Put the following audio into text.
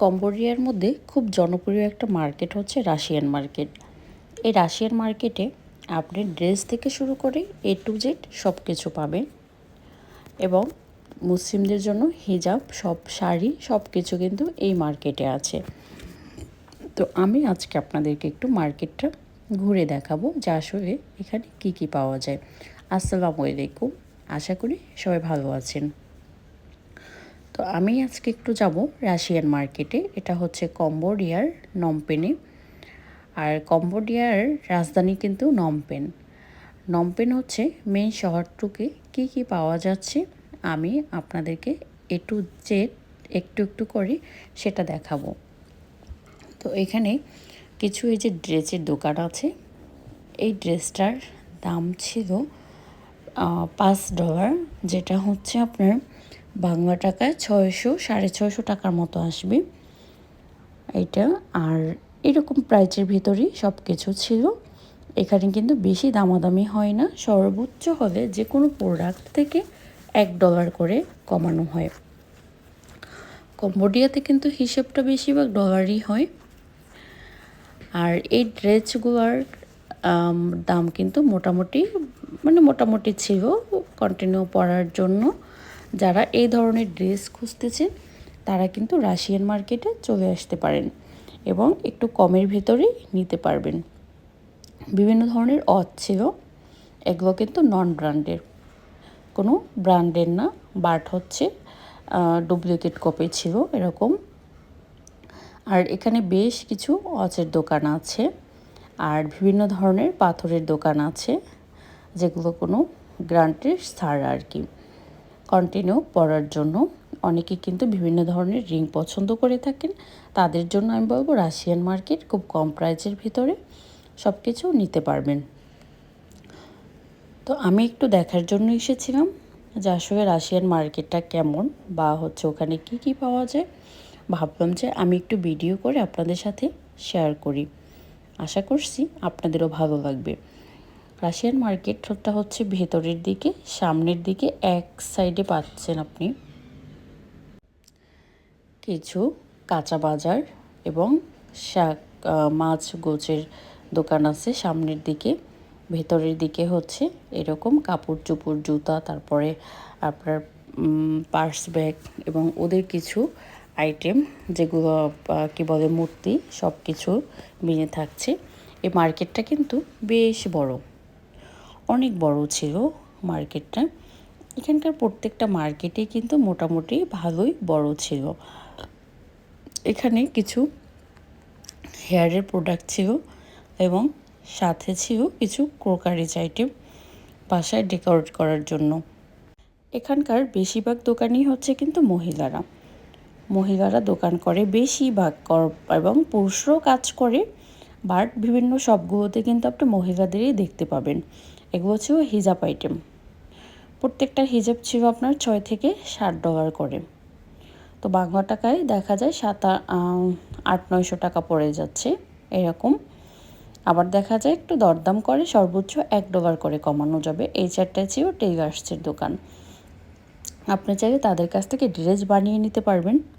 কম্বোডিয়ার মধ্যে খুব জনপ্রিয় একটা মার্কেট হচ্ছে রাশিয়ান মার্কেট। এই রাশিয়ান মার্কেটে আপনি ড্রেস থেকে শুরু করে এ টু জেড সব কিছু পাবেন এবং মুসলিমদের জন্য হিজাব, সব শাড়ি সব কিছু কিন্তু এই মার্কেটে আছে। তো আমি আজকে আপনাদেরকে একটু মার্কেটটা ঘুরে দেখাবো যে আসলে এখানে কি কি পাওয়া যায়। আসসালামু আলাইকুম, আশা করি সবাই ভালো আছেন। তো আমি আজকে একটু যাব রাশিয়ান মার্কেটে। এটা হচ্ছে কম্বোডিয়ার নমপেনে আর কম্বোডিয়ার রাজধানী কিন্তু নমপেন নমপেন হচ্ছে মেন শহরটুকে কি কি পাওয়া যাচ্ছে আমি আপনাদেরকে এ টু জেড একটু একটু করে সেটা দেখাবো। তো এখানে কিছু এই যে ড্রেসের দোকান আছে। এই ড্রেসটার দাম ছিল পাঁচ ডলার, যেটা হচ্ছে আপনার বাংলা টাকায় ছয়শো, সাড়ে ছয়শো টাকার মতো আসবে। এটা আর এরকম প্রাইজের ভিতরেই সব কিছু ছিল। এখানে কিন্তু বেশি দামাদামি হয় না, সর্বোচ্চ হলে যে কোনো প্রোডাক্ট থেকে এক ডলার করে কমানো হয়। কম্বোডিয়াতে কিন্তু হিসেবটা বেশিরভাগ ডলারই হয়। আর এই ড্রেসগুলোর দাম কিন্তু মোটামুটি মানে মোটামুটি ছিল কন্টিনিউ পরার জন্য। যারা এই ধরনের ড্রেস খুঁজতেছেন, তারা কিন্তু রাশিয়ান মার্কেটে চলে আসতে পারেন এবং একটু কমের ভেতরেই নিতে পারবেন। বিভিন্ন ধরনের অথ ছিল, এগুলো কিন্তু নন ব্র্যান্ডের। কোনো ব্র্যান্ডের না, বাট হচ্ছে ডুপ্লিকেট কপি ছিল এরকম। আর এখানে বেশ কিছু অচের দোকান আছে, আর বিভিন্ন ধরনের পাথরের দোকান আছে, যেগুলো কোনো গ্রান্টের ছাড় আর কি। কন্টিনিউ পরার জন্য। অনেকে কিন্তু বিভিন্ন ধরনের রিং পছন্দ করে থাকেন। তাদের জন্য আমি বলব রাশিয়ান মার্কেট খুব কম প্রাইসের ভিতরে সব কিছু নিতে পারবেন। তো আমি একটু দেখার জন্য এসেছিলাম যে আসলে রাশিয়ান মার্কেটটা কেমন বা হচ্ছে ওখানে কি কি পাওয়া যায়। ভাবলাম যে আমি একটু ভিডিও করে আপনাদের সাথে শেয়ার করি। আশা করছি আপনাদেরও ভালো লাগবে। রাশিয়ান মার্কেটটা হচ্ছে ভেতরের দিকে, সামনের দিকে, এক সাইডে পাচ্ছেন আপনি। কিছু কাঁচা বাজার এবং শাক মাছ, গোছের দোকান আছে সামনের দিকে। ভেতরের দিকে হচ্ছে এরকম কাপড় চোপড়, জুতা, তারপরে আপনার পার্স ব্যাগ এবং ওদের কিছু আইটেম যেগুলো কি বলে, মূর্তি সব কিছু মিলে থাকছে। এই মার্কেটটা কিন্তু বেশ বড়। অনেক বড় ছিল মার্কেটটা। এখানকার প্রত্যেকটা মার্কেটে কিন্তু মোটামুটি ভালোই বড় ছিল। এখানে কিছু হেয়ারের প্রোডাক্ট ছিল এবং সাথে ছিল কিছু ক্রোকারিজ আইটেম বাসায় ডেকোরেট করার জন্য। এখানকার বেশিরভাগ দোকানই হচ্ছে কিন্তু মহিলারা। মহিলারা দোকান করে, বেশিরভাগ কর এবং পুরুষরাও কাজ করে, বাট বিভিন্ন সবগুলোতে কিন্তু আপনি মহিলাদেরই দেখতে পাবেন। এগুলো ছিল হিজাব আইটেম প্রত্যেকটা হিজাব ছিল আপনার ছয় থেকে ষাট ডলার করে। তো বাংলা টাকায় দেখা যায় সাত আট, নয়শো টাকা পড়ে যাচ্ছে, এরকম। আবার দেখা যায় একটু দরদাম করে, সর্বোচ্চ এক ডলার করে কমানো যাবে। এই চারটায় ছিল টেইলার্সের দোকান। আপনি চাইলে তাদের কাছ থেকে ড্রেস বানিয়ে নিতে পারবেন।